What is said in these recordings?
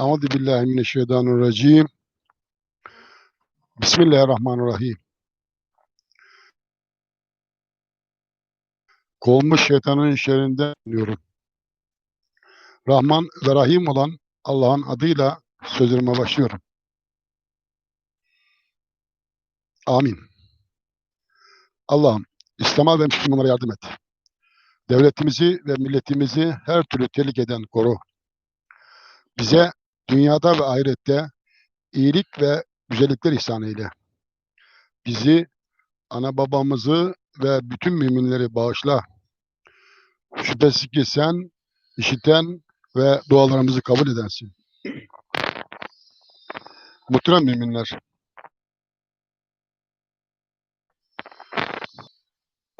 Euzu billahi mineşşeytanirracim. Bismillahirrahmanirrahim. Kovulmuş şeytanın şerrinden diyorum. Rahman ve Rahim olan Allah'ın adıyla sözlerime başlıyorum. Amin. Allah'ım İslam'a ve Müslümanlara yardım et. Devletimizi ve milletimizi her türlü tehlikeden koru. Bize dünyada ve ahirette iyilik ve güzellikler ihsan eyle. Bizi, ana babamızı ve bütün müminleri bağışla. Şüphesiz ki sen işiten ve dualarımızı kabul edensin. Muhterem müminler,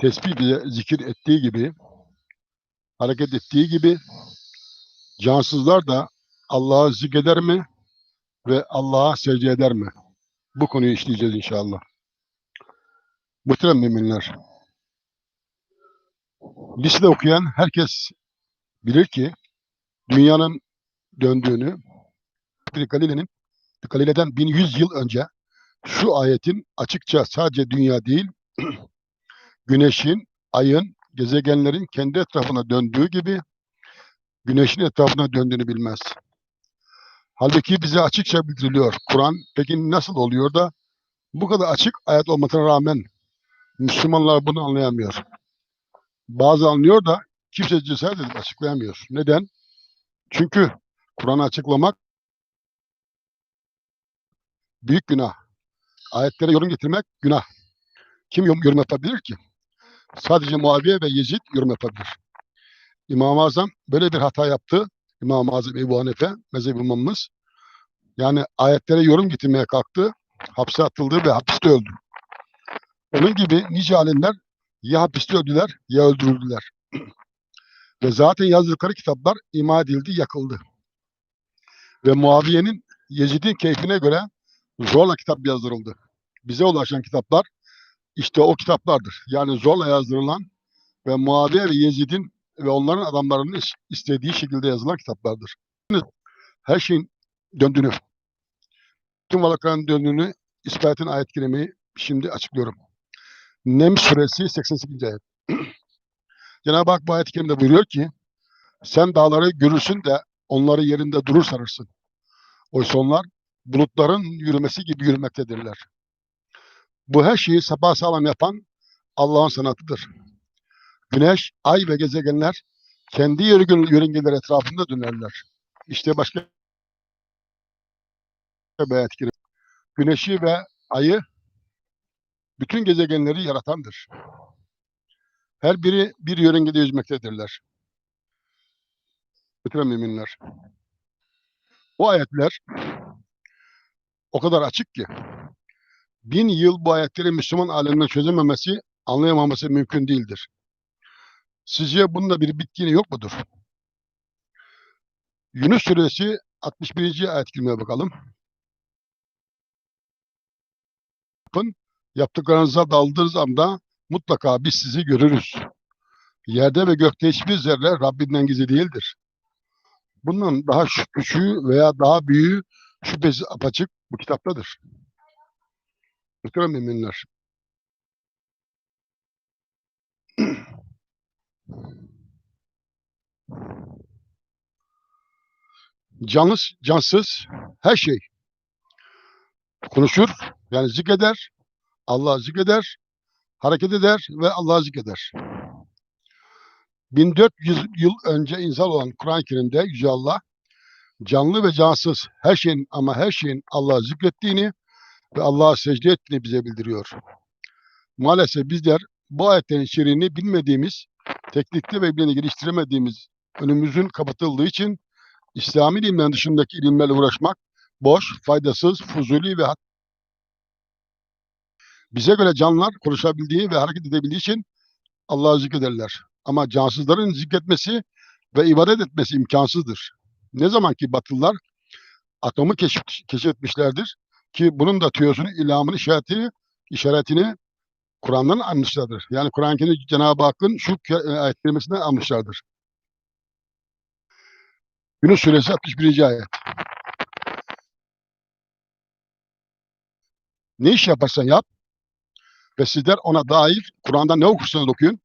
tesbih diye zikir ettiği gibi, hareket ettiği gibi, cansızlar da Allah'ı zikreder mi ve Allah'a secde eder mi? Bu konuyu işleyeceğiz inşallah. Muhterem müminler, lisede okuyan herkes bilir ki dünyanın döndüğünü Galile'nin Galile'den 1100 yıl önce şu ayetin açıkça sadece dünya değil güneşin, ayın, gezegenlerin kendi etrafına döndüğü gibi güneşin etrafına döndüğünü bilmez. Halbuki bize açıkça bildiriliyor. Kur'an peki nasıl oluyor da bu kadar açık ayet olmasına rağmen Müslümanlar bunu anlayamıyor. Bazı anlıyor da kimse cesaret edip açıklayamıyor. Neden? Çünkü Kur'an'ı açıklamak büyük günah. Ayetlere yorum getirmek günah. Kim yorum, yapabilir ki? Sadece Muaviye ve Yezid yorum yapabilir. İmam-ı Azam böyle bir hata yaptı. İmam-ı Azam Ebu Hanefe, mezhep imamımız. Yani ayetlere yorum getirmeye kalktı. Hapse atıldı ve hapiste öldü. Onun gibi nice alimler ya hapiste öldüler ya öldürüldüler. ve zaten yazdıkları kitaplar ima edildi, yakıldı. Ve Muaviye'nin Yezid'in keyfine göre zorla kitap yazdırıldı. Bize ulaşan kitaplar işte o kitaplardır. Yani zorla yazdırılan ve Muaviye ve Yezid'in ve onların adamlarının istediği şekilde yazılan kitaplardır. Her şeyin döndüğünü, tüm varlıkların döndüğünü ispatın ayet kelimeyi şimdi açıklıyorum. Nem suresi 88. ayet. Cenab-ı Hak bu ayet-i kerimede buyuruyor ki sen dağları görürsün de onları yerinde durur sanırsın. Oysa onlar bulutların yürümesi gibi yürümektedirler. Bu her şeyi sapasağlam yapan Allah'ın sanatıdır. Güneş, ay ve gezegenler kendi yörüngeler etrafında dönerler. İşte başka bir ayet Güneşi ve ayı bütün gezegenleri yaratandır. Her biri bir yörüngede yüzmektedirler. Bütün müminler. O ayetler o kadar açık ki bin yıl bu ayetleri Müslüman aleminin çözememesi, anlayamaması mümkün değildir. Sizce bunda bir bitkini yok mudur? Yunus suresi 61. ayet kelimeye bakalım. Yapın, yaptıklarınıza daldığınız anda mutlaka biz sizi görürüz. Yerde ve gökte hiçbir zerre Rabbinden gizli değildir. Bundan daha küçüğü veya daha büyüğü şüphesiz apaçık bu kitaptadır. Muhterem müminler. Canlı, cansız her şey konuşur, yani zikreder, Allah zikreder, hareket eder ve Allah zikreder. 1400 yıl önce insan olan Kur'an-ı Kerim'de Yüce Allah canlı ve cansız her şeyin ama her şeyin Allah'ı zikrettiğini ve Allah'a secde ettiğini bize bildiriyor. Maalesef bizler bu ayetlerin içeriğini bilmediğimiz, teknikte ve bileni geliştiremediğimiz önümüzün kapatıldığı için İslami ilimlerin dışındaki ilimlerle uğraşmak boş, faydasız, fuzuli ve hat bize göre canlılar konuşabildiği ve hareket edebildiği için Allah'ı zikrederler. Ama cansızların zikretmesi ve ibadet etmesi imkansızdır. Ne zaman ki Batılılar atomu keşf, keşfetmişlerdir ki bunun da tüyosunu, ilhamını, işaretini, işaretini Kur'an'dan almışlardır. Yani Kur'an-ı Kerim'i Cenab-ı Hakk'ın şu e, ayet almışlardır. Yunus Suresi 61. ayet. Ne iş yaparsan yap ve sizler ona dair Kur'an'dan ne okursanız okuyun,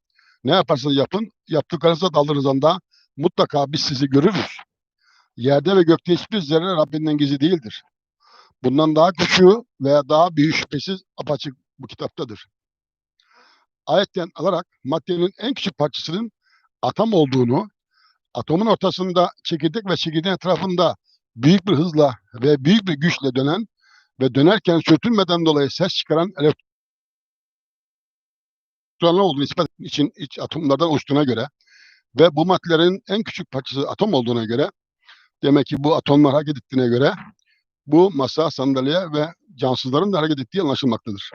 ne yaparsanız yapın, yaptıklarınızda dallarınızda mutlaka biz sizi görürüz. Yerde ve gökte hiçbir zerre Rabbinden gizli değildir. Bundan daha küçüğü veya daha büyük şüphesiz apaçık bu kitaptadır. Ayetten alarak maddenin en küçük parçasının atom olduğunu, atomun ortasında çekirdek ve çekirdeğin etrafında büyük bir hızla ve büyük bir güçle dönen ve dönerken sürtünmeden dolayı ses çıkaran elektronlar olduğunu ispat için iç atomlardan oluştuğuna göre ve bu maddelerin en küçük parçası atom olduğuna göre demek ki bu atomlar hareket ettiğine göre bu masa, sandalye ve cansızların da hareket ettiği anlaşılmaktadır.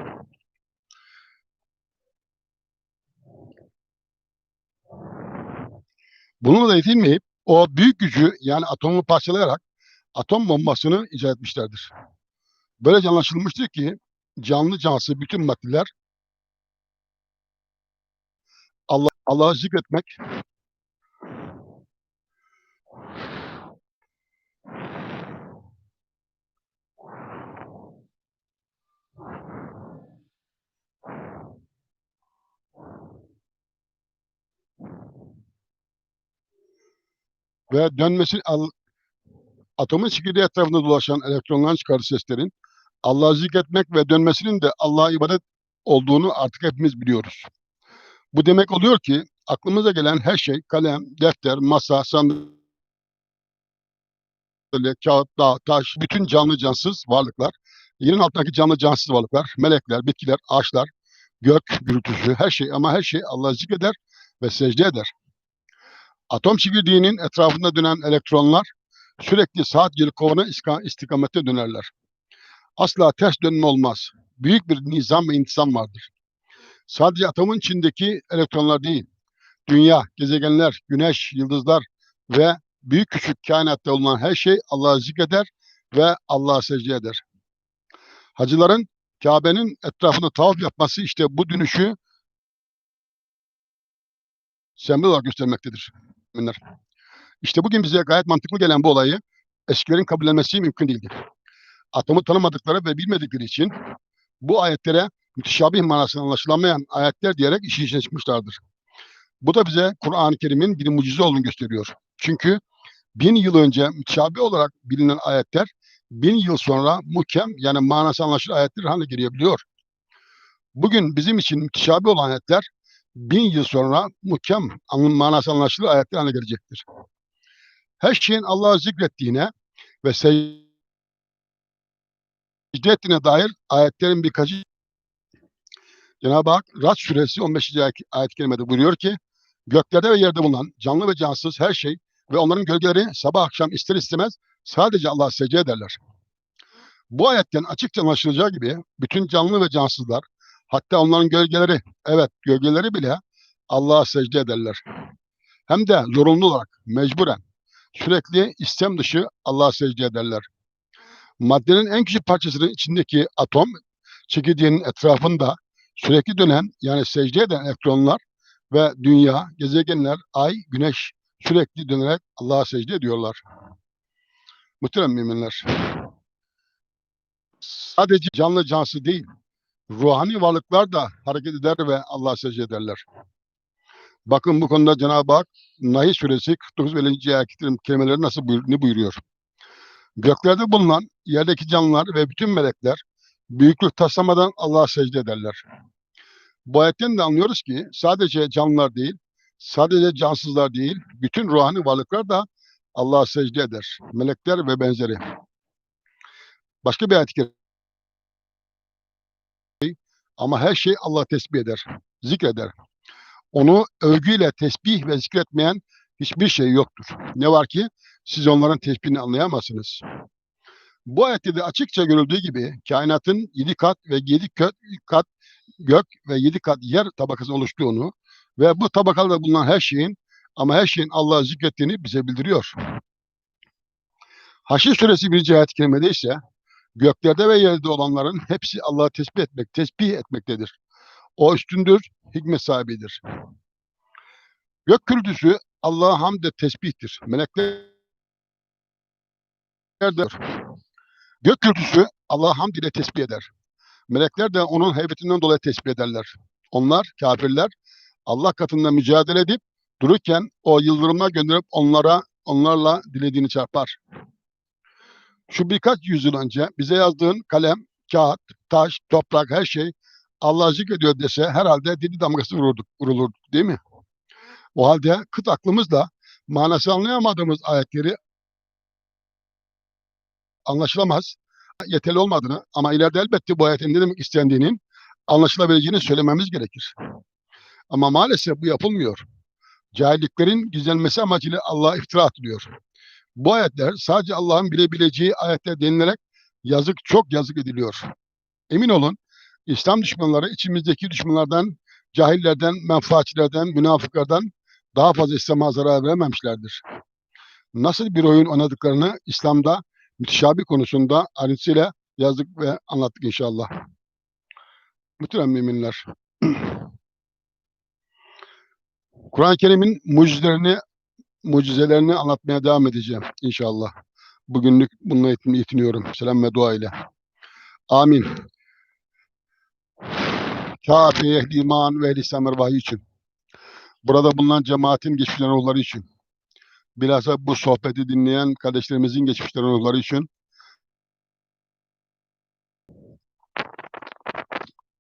Bununla da yetinmeyip o büyük gücü yani atomu parçalayarak atom bombasını icat etmişlerdir. Böylece anlaşılmıştır ki canlı cansız bütün maddeler Allah Allah'ı zikretmek ve dönmesi atomun çekirdeği etrafında dolaşan elektronların çıkardığı seslerin Allah'ı zikretmek ve dönmesinin de Allah'a ibadet olduğunu artık hepimiz biliyoruz. Bu demek oluyor ki aklımıza gelen her şey kalem, defter, masa, sandalye, kağıt, dağ, taş, bütün canlı cansız varlıklar, yerin altındaki canlı cansız varlıklar, melekler, bitkiler, ağaçlar, gök gürültüsü, her şey ama her şey Allah'ı zikreder ve secde eder. Atom çekirdeğinin etrafında dönen elektronlar sürekli saat yılı kovana istikamette dönerler. Asla ters dönme olmaz. Büyük bir nizam ve intizam vardır. Sadece atomun içindeki elektronlar değil, dünya, gezegenler, güneş, yıldızlar ve büyük küçük kainatta bulunan her şey Allah'ı zikreder ve Allah'a secde eder. Hacıların Kabe'nin etrafında tavaf yapması işte bu dönüşü sembol olarak göstermektedir. Müminler. İşte bugün bize gayet mantıklı gelen bu olayı eskilerin kabullenmesi mümkün değildi. Atomu tanımadıkları ve bilmedikleri için bu ayetlere müteşabih manasını anlaşılamayan ayetler diyerek işin içine çıkmışlardır. Bu da bize Kur'an-ı Kerim'in bir mucize olduğunu gösteriyor. Çünkü bin yıl önce müteşabih olarak bilinen ayetler bin yıl sonra muhkem yani manası anlaşılır ayetler haline gelebiliyor. Bugün bizim için müteşabih olan ayetler bin yıl sonra muhkem manası anlaşılır ayetler haline gelecektir. Her şeyin Allah'ı zikrettiğine ve secde ettiğine dair ayetlerin birkaçı Cenab-ı Hak Rad suresi 15. ayet- ayet-i kerimede buyuruyor ki göklerde ve yerde bulunan canlı ve cansız her şey ve onların gölgeleri sabah akşam ister istemez sadece Allah'a secde ederler. Bu ayetten açıkça anlaşılacağı gibi bütün canlı ve cansızlar hatta onların gölgeleri evet gölgeleri bile Allah'a secde ederler. Hem de zorunlu olarak mecburen sürekli istem dışı Allah'a secde ederler. Maddenin en küçük parçasının içindeki atom çekirdeğinin etrafında sürekli dönen yani secde eden elektronlar ve dünya, gezegenler, ay, güneş sürekli dönerek Allah'a secde ediyorlar. Muhterem müminler. Sadece canlı cansız değil, ruhani varlıklar da hareket eder ve Allah'a secde ederler. Bakın bu konuda Cenab-ı Hak Nahl suresi 49 ve 50. ayet kelimeleri nasıl buyur, ne buyuruyor? Göklerde bulunan yerdeki canlılar ve bütün melekler büyüklük taslamadan Allah'a secde ederler. Bu ayetten de anlıyoruz ki sadece canlılar değil, sadece cansızlar değil, bütün ruhani varlıklar da Allah'a secde eder. Melekler ve benzeri. Başka bir ayet ama her şey Allah tesbih eder, zikreder. Onu övgüyle tesbih ve zikretmeyen hiçbir şey yoktur. Ne var ki siz onların tesbihini anlayamazsınız. Bu ayette de açıkça görüldüğü gibi kainatın yedi kat ve yedi kö- kat gök ve yedi kat yer tabakası oluştuğunu ve bu tabakalarda bulunan her şeyin ama her şeyin Allah'ı zikrettiğini bize bildiriyor. Haşr suresi 1. ayet-i ise göklerde ve yerde olanların hepsi Allah'ı tesbih etmek, tesbih etmektedir. O üstündür, hikmet sahibidir. Gök gürültüsü Allah'a hamd ve tesbihtir. Melekler de gök gürültüsü Allah'a hamd ile tesbih eder. Melekler de onun heybetinden dolayı tesbih ederler. Onlar, kafirler, Allah katında mücadele edip dururken o yıldırımlar gönderip onlara onlarla dilediğini çarpar. Şu birkaç yüzyıl önce bize yazdığın kalem, kağıt, taş, toprak her şey Allah zikrediyor dese herhalde dili damgası vururduk, vurulurduk değil mi? O halde kıt aklımızla manası anlayamadığımız ayetleri anlaşılamaz, yeterli olmadığını ama ileride elbette bu ayetin ne demek istendiğinin anlaşılabileceğini söylememiz gerekir. Ama maalesef bu yapılmıyor. Cahilliklerin gizlenmesi amacıyla Allah'a iftira atılıyor. Bu ayetler sadece Allah'ın bilebileceği ayetler denilerek yazık çok yazık ediliyor. Emin olun İslam düşmanları içimizdeki düşmanlardan, cahillerden, menfaatçilerden, münafıklardan daha fazla İslam'a zarar verememişlerdir. Nasıl bir oyun oynadıklarını İslam'da müteşabih konusunda ayrıntısıyla yazdık ve anlattık inşallah. Muhterem müminler. Kur'an-ı Kerim'in mucizelerini mucizelerini anlatmaya devam edeceğim inşallah. Bugünlük bununla yetin- yetiniyorum. Selam ve dua ile. Amin. Ehli iman ve ehli İslam vahiy için. Burada bulunan cemaatin geçmişlerin ruhları için. Bilhassa bu sohbeti dinleyen kardeşlerimizin geçmişlerin ruhları için